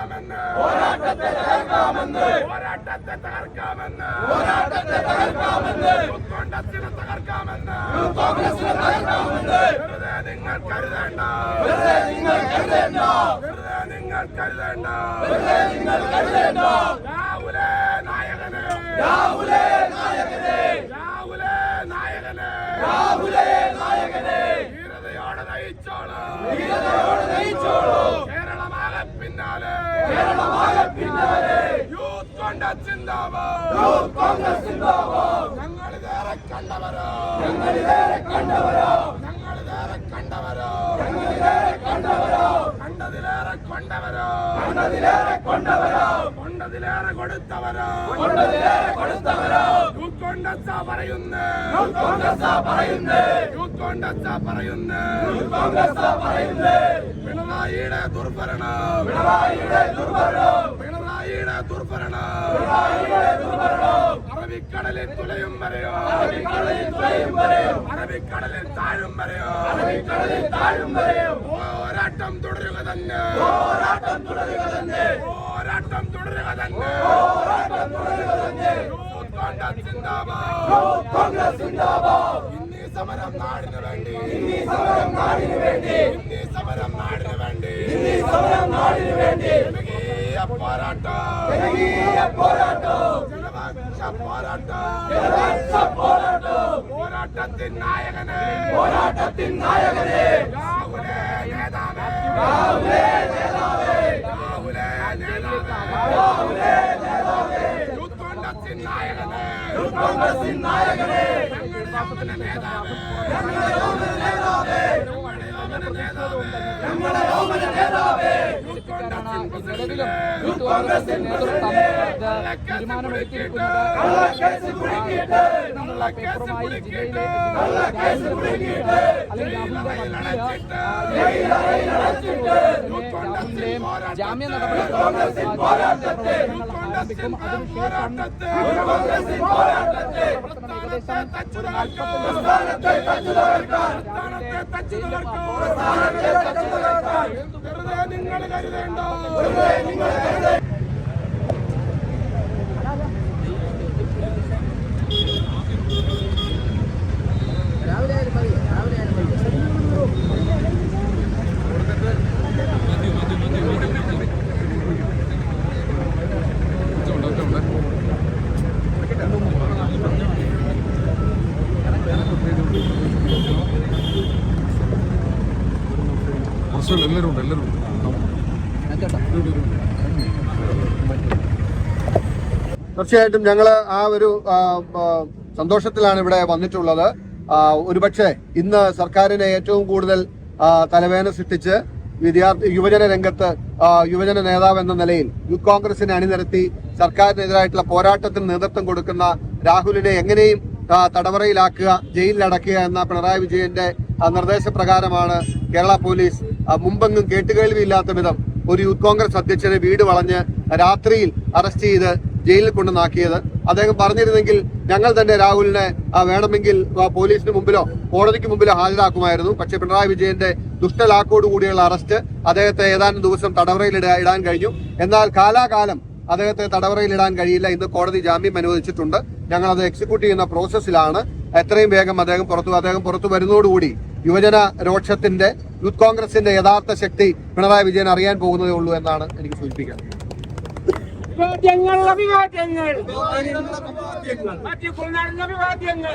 തകർക്കാമെന്ന്. പോരാട്ടത്തെ തകർക്കാമെന്ന്. പോരാട്ടത്തെ തകർക്കാമെന്ന്. പോരാട്ടത്തെ തകർക്കാമെന്ന് കൊണ്ടത്തിന് തകർക്കാമെന്ന് കോൺഗ്രസിനെ തകർക്കാമെന്ന് വെറുതെ നിങ്ങൾ കരുതേണ്ട. നിങ്ങൾ കരുതേണ്ട വെറുതെ നിങ്ങൾ കരുതേണ്ട. വെറുതെ നിങ്ങൾ കരുതേണ്ട രാഹുലേ നായകന്. രാഹുലേ നായകനെ. രാഹുലേ നായകന് രാഹുലേ നയിച്ചോളൂ ധീരതയോടെ നയിച്ചോളൂ കേരളമാകെ പിന്നാലെ കേരളമാകെ പിന്നാലെ യൂത്ത് കോൺഗ്രസ് ചിന്താബാദ് യൂത്ത് കോൺഗ്രസ് സിന്ദാബാദ് ഞങ്ങളിതേറെ കണ്ടവരോ ഞങ്ങളിലേറെ കണ്ടവരോ ഞങ്ങളിതേറെ കണ്ടവരോ ഞങ്ങളിലേറെ കണ്ടവരോ കണ്ടതിലേറെ കൊണ്ടവരോ കണ്ടതിലേറെ കൊണ്ടവരോ കൊണ്ടതിലേറെ കൊടുത്തവരോ കൊണ്ടതിലേറെ കൊടുത്തവരോ യൂത്ത് പറയുന്നു യൂത്ത് കോൺഗ്രസ് പറയുന്നേ യൂത്ത് കോൺഗ്രസ് പറയുന്നു യൂത്ത് കോൺഗ്രസ് പറയുന്നേ. പിണറായിയുടെ ദുർഭരണം. പിണറായിയുടെ ദുർഭരണം. പിണറായിയുടെ ദുർഭരണം. അറബിക്കടലിൽ തുലയും വരെയോ? അറബിക്കടലിൽ തുലയും വരെയോ? അറബിക്കടലിൽ താഴും വരെയോ? അറബിക്കടലിൽ താഴും വരെയോ? പോരാട്ടം തുടരുക തന്നെ. പോരാട്ടം തുടരുക തന്നെ. പോരാട്ടം തുടരുക തന്നെ. പോരാട്ടം തുടരുക തന്നെ. കോൺഗ്രസ് സിന്ദാബാദ് കോൺഗ്രസ് സിന്ദാബാദ് ഇന്നീ സമരം നാടിനു വേണ്ടി. ഇന്നീ സമരം നാടിനു വേണ്ടി ഇന്നീ സമരം നാടിന് വേണ്ടി ഈ സമരം നാടിന് വേണ്ടി ജനകീയ പോരാട്ടം ജനകീയ പോരാട്ടം ജനപക്ഷ പോരാട്ടം ജനപക്ഷ പോരാട്ടം പോരാട്ടത്തിൻ നായകനെ പോരാട്ടത്തിൻ നായകനെ രാഹുലേ നേതാവേ രാഹുലേ നേതാവേ രാഹുലേ നേതാവേ രാഹുലേ നേതാവേ യൂത്ത് കോൺഗ്രസിൻ നായകനെ യൂത്ത് കോൺഗ്രസിൻ നായകനെ ഞങ്ങളുടെ യോമന നേതാവേ ഞങ്ങളുടെ യോമന നേതാവേ ഞങ്ങളുടെ യോമന നേതാവേ ഞങ്ങളുടെ യോമന നേതാവേ യൂത്ത് കോൺഗ്രസിൻ നിലവിലും യൂത്ത് കോൺഗ്രസിന്റെ നേതൃത്വം തീരുമാനമെടുത്തിരിക്കുന്നത് പേപ്പറുമായി ജില്ലയിലെ രാഹുലിന്റെയും ജാമ്യ നടപടി ആരംഭിക്കും അതിനുശേഷം ഏകദേശം നിങ്ങൾ കരുതേണ്ട? എല്ലാവരും ഉണ്ട് എല്ലാവരും ഉണ്ട്. തീർച്ചയായിട്ടും ഞങ്ങൾ ആ ഒരു സന്തോഷത്തിലാണ് ഇവിടെ വന്നിട്ടുള്ളത്. ഒരുപക്ഷെ ഇന്ന് സർക്കാരിനെ ഏറ്റവും കൂടുതൽ തലവേദന സൃഷ്ടിച്ച് വിദ്യാർത്ഥി യുവജന രംഗത്ത് യുവജന നേതാവ് എന്ന നിലയിൽ യൂത്ത് കോൺഗ്രസിനെ അണിനിരത്തി സർക്കാരിനെതിരായിട്ടുള്ള പോരാട്ടത്തിന് നേതൃത്വം കൊടുക്കുന്ന രാഹുലിനെ എങ്ങനെയും തടവറയിലാക്കുക ജയിലിലടക്കുക എന്ന പിണറായി വിജയന്റെ നിർദ്ദേശപ്രകാരമാണ് കേരള പോലീസ് മുമ്പെങ്ങും കേട്ടുകേൾവിയില്ലാത്ത വിധം ഒരു യൂത്ത് കോൺഗ്രസ് അധ്യക്ഷനെ വീട് വളഞ്ഞ് രാത്രിയിൽ അറസ്റ്റ് ചെയ്ത് ജയിലിൽ കൊണ്ടുവന്നാക്കിയത് അദ്ദേഹം പറഞ്ഞിരുന്നെങ്കിൽ ഞങ്ങൾ തന്നെ രാഹുലിനെ വേണമെങ്കിൽ പോലീസിന് മുമ്പിലോ കോടതിക്ക് മുമ്പിലോ ഹാജരാക്കുമായിരുന്നു. പക്ഷേ പിണറായി വിജയന്റെ ദുഷ്ടലാക്കോട് കൂടിയുള്ള അറസ്റ്റ് അദ്ദേഹത്തെ ഏതാനും ദിവസം തടവറയിൽ ഇടാൻ കഴിഞ്ഞു. എന്നാൽ കാലാകാലം അദ്ദേഹത്തെ തടവറയിൽ ഇടാൻ കഴിയില്ല ഇന്ന് കോടതി ജാമ്യം അനുവദിച്ചിട്ടുണ്ട്. ഞങ്ങൾ അത് എക്സിക്യൂട്ട് ചെയ്യുന്ന പ്രോസസ്സിലാണ് എത്രയും വേഗം അദ്ദേഹം പുറത്തു അദ്ദേഹം പുറത്തു വരുന്നതോടുകൂടി യുവജന രോക്ഷത്തിന്റെ യൂത്ത് കോൺഗ്രസിന്റെ യഥാർത്ഥ ശക്തി പിണറായി വിജയൻ അറിയാൻ പോകുന്നതേ ഉള്ളൂ എന്നാണ് എനിക്ക് സൂചിപ്പിക്കാൻ. മാറ്റിക്കൊണ്ടാടുന്ന അഭിവാദ്യങ്ങൾ.